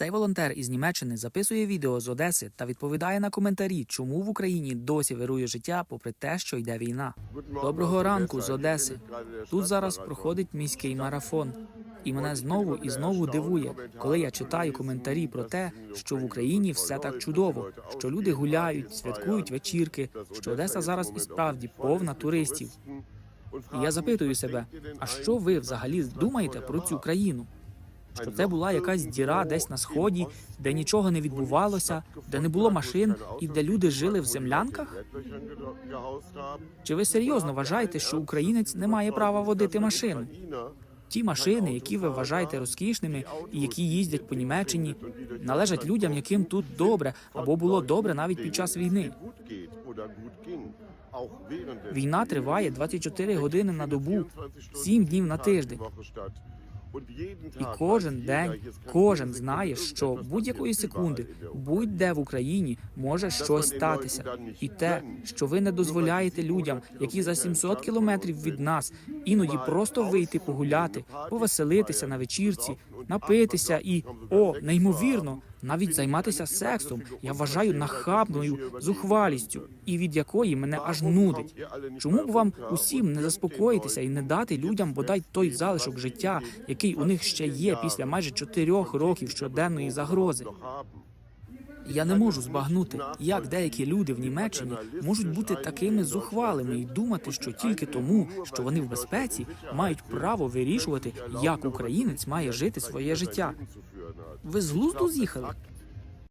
Цей волонтер із Німеччини записує відео з Одеси та відповідає на коментарі, чому в Україні досі вирує життя, попри те, що йде війна. Доброго ранку з Одеси. Тут зараз проходить міський марафон. І мене знову і знову дивує, коли я читаю коментарі про те, що в Україні все так чудово, що люди гуляють, святкують вечірки, що Одеса зараз і справді повна туристів. І я запитую себе, а що ви взагалі думаєте про цю країну? Що це була якась діра десь на сході, де нічого не відбувалося, де не було машин і де люди жили в землянках? Чи ви серйозно вважаєте, що українець не має права водити машину? Ті машини, які ви вважаєте розкішними і які їздять по Німеччині, належать людям, яким тут добре або було добре навіть під час війни. Війна триває 24 години на добу, 7 днів на тиждень. І кожен день кожен знає, що будь-якої секунди, будь-де в Україні може щось статися. І те, що ви не дозволяєте людям, які за 700 кілометрів від нас, іноді просто вийти погуляти, повеселитися на вечірці, напитися і о, неймовірно, навіть займатися сексом. Я вважаю нахабною зухвалістю, і від якої мене аж нудить. Чому б вам усім не заспокоїтися і не дати людям бодай той залишок життя, який у них ще є після майже чотирьох років щоденної загрози? Я не можу збагнути, як деякі люди в Німеччині можуть бути такими зухвалими і думати, що тільки тому, що вони в безпеці, мають право вирішувати, як українець має жити своє життя. Ви з глузду з'їхали?